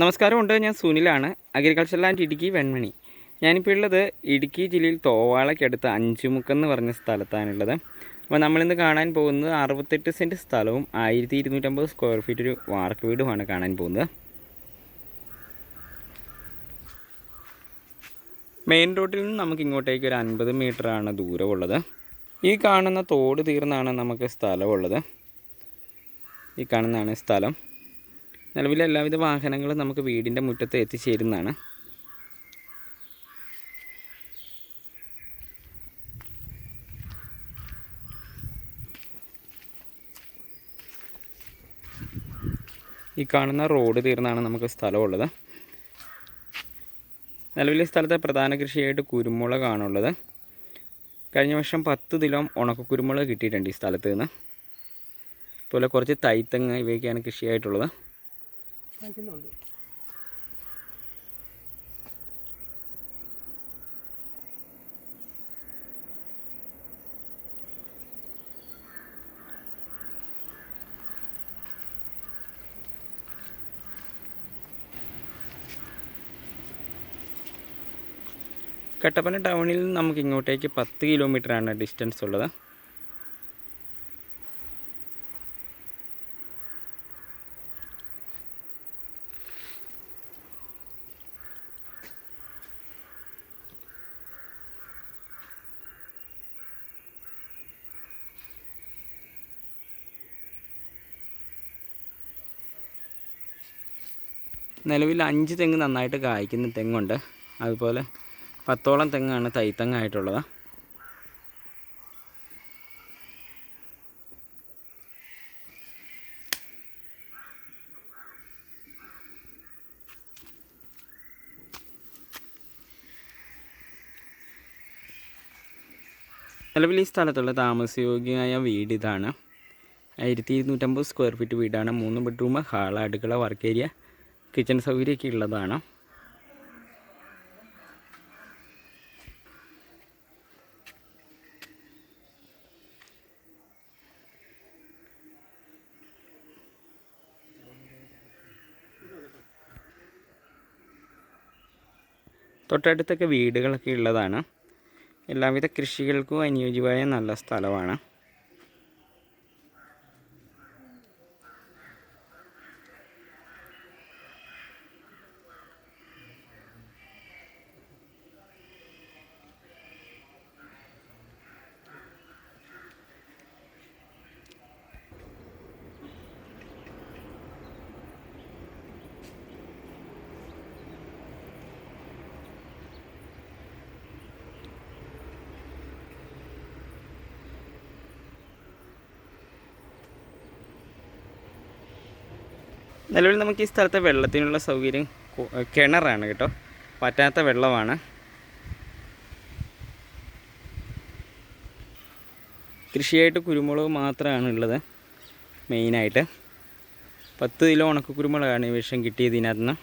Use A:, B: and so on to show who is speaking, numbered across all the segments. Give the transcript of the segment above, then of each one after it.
A: നമസ്കാരം ഉണ്ട് ഞാൻ സുനിലാണ് അഗ്രികൾച്ചർ ലാൻഡ് ഇടുക്കി വെൺമണി. ഞാനിപ്പോൾ ഉള്ളത് ഇടുക്കി ജില്ലയിൽ തോവാളയ്ക്കടുത്ത് അഞ്ചുമുക്ക് എന്ന് പറഞ്ഞ സ്ഥലത്താണുള്ളത്. അപ്പോൾ നമ്മളിന്ന് കാണാൻ പോകുന്നത് അറുപത്തെട്ട് സെന്റ് സ്ഥലവും ആയിരത്തി ഇരുന്നൂറ്റമ്പത് സ്ക്വയർ ഫീറ്റ് ഒരു വാർക്ക് വീടുമാണ് കാണാൻ പോകുന്നത്. മെയിൻ റോഡിൽ നിന്ന് നമുക്ക് ഇങ്ങോട്ടേക്ക് ഒരു അൻപത് ആണ് ദൂരമുള്ളത്. ഈ കാണുന്ന തോട് തീർന്നാണ് നമുക്ക് സ്ഥലമുള്ളത്. ഈ കാണുന്നതാണ് സ്ഥലം. നിലവിലെ എല്ലാവിധ വാഹനങ്ങളും നമുക്ക് വീടിന്റെ മുറ്റത്ത് എത്തിച്ചേരുന്നതാണ്. ഈ കാണുന്ന റോഡ് തീർന്നാണ് നമുക്ക് സ്ഥലമുള്ളത്. നിലവിലെ സ്ഥലത്തെ പ്രധാന കൃഷിയായിട്ട് കുരുമുളകാണുള്ളത്. കഴിഞ്ഞ വർഷം പത്ത് കിലോ ഉണക്ക കുരുമുളക് കിട്ടിയിട്ടുണ്ട് ഈ സ്ഥലത്ത് നിന്ന്. അതുപോലെ കുറച്ച് തൈത്തങ്ങ് ഇവയൊക്കെയാണ് കൃഷിയായിട്ടുള്ളത്.
B: കാണിക്കുന്നുണ്ട്.
A: കട്ടപ്പന ടൗണിൽ നിന്ന് നമുക്ക് ഇങ്ങോട്ടേക്ക് പത്ത് കിലോമീറ്ററാണ് ഡിസ്റ്റൻസ് ഉള്ളത്. നിലവിൽ അഞ്ച് തെങ്ങ് നന്നായിട്ട് കായ്ക്കുന്ന തെങ്ങുണ്ട്. അതുപോലെ പത്തോളം തെങ്ങാണ് തൈത്തെങ്ങായിട്ടുള്ളത്. നിലവിൽ ഈ സ്ഥലത്തുള്ള താമസയോഗ്യമായ വീട് ഇതാണ് ആയിരത്തി ഇരുന്നൂറ്റമ്പത് സ്ക്വയർ ഫീറ്റ് വീടാണ്. മൂന്ന് ബെഡ്റൂം ഹാൾ അടുക്കള വർക്ക് ഏരിയ കിച്ചൺ സൗകര്യമൊക്കെ ഉള്ളതാണ്. തൊട്ടടുത്തൊക്കെ വീടുകളൊക്കെ ഉള്ളതാണ്. എല്ലാവിധ കൃഷികൾക്കും അനുയോജ്യമായ നല്ല സ്ഥലമാണ്. നിലവിൽ നമുക്ക് ഈ സ്ഥലത്തെ വെള്ളത്തിനുള്ള സൗകര്യം കിണറാണ് കേട്ടോ. പറ്റാത്ത വെള്ളമാണ്. കൃഷിയായിട്ട് കുരുമുളക് മാത്രമാണ് ഉള്ളത് മെയിനായിട്ട്. പത്ത് കിലോ ഉണക്ക കുരുമുളകാണ് ഈ വിഷം കിട്ടിയത് ഇതിനകത്ത് നിന്ന്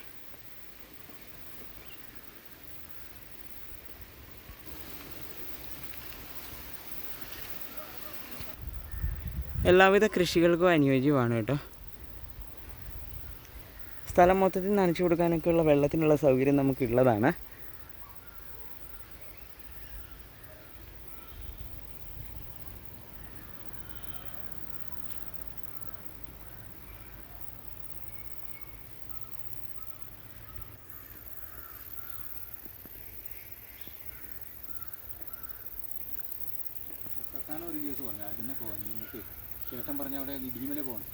A: എല്ലാവിധ കൃഷികൾക്കും അനുയോജ്യമാണ് കേട്ടോ. സ്ഥലം മൊത്തത്തിൽ നനച്ചു കൊടുക്കാനൊക്കെയുള്ള വെള്ളത്തിനുള്ള സൗകര്യം നമുക്കുള്ളതാണ്.
B: ഒരു കേസ് പറഞ്ഞു അതിനെ പോകാൻ നിങ്ങൾക്ക് ചേട്ടൻ പറഞ്ഞ അവിടെ ഇടിമല പോകണം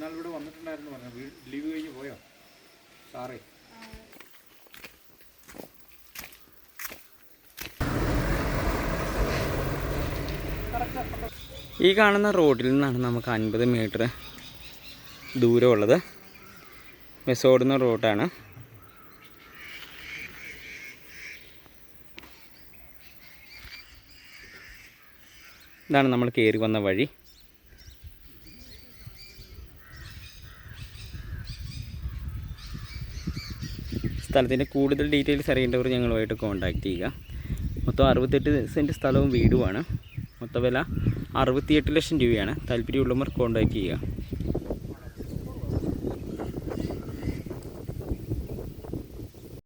B: ഇന്നാൾ ഇവിടെ വന്നിട്ടുണ്ടായിരുന്നു പറഞ്ഞു. വീട് ലീവ് കഴിഞ്ഞ് പോയോ? സാറേ.
A: ഈ കാണുന്ന റോഡിൽ നിന്നാണ് നമുക്ക് അൻപത് മീറ്റർ ദൂരമുള്ളത്. ബസ് ഓടുന്ന റോഡാണ്. ഇതാണ് നമ്മൾ കയറി വന്ന വഴി. സ്ഥലത്തിന്റെ കൂടുതൽ ഡീറ്റെയിൽസ് അറിയേണ്ടവർ ഞങ്ങളുമായിട്ട് കോൺടാക്റ്റ് ചെയ്യുക. മൊത്തം അറുപത്തെട്ട് സെന്റ് സ്ഥലവും വീടുമാണ്. മൊത്തം വില അറുപത്തിയെട്ട് ലക്ഷം രൂപയാണ്. താല്പര്യമുള്ളവർ കോൺടാക്റ്റ് ചെയ്യുക.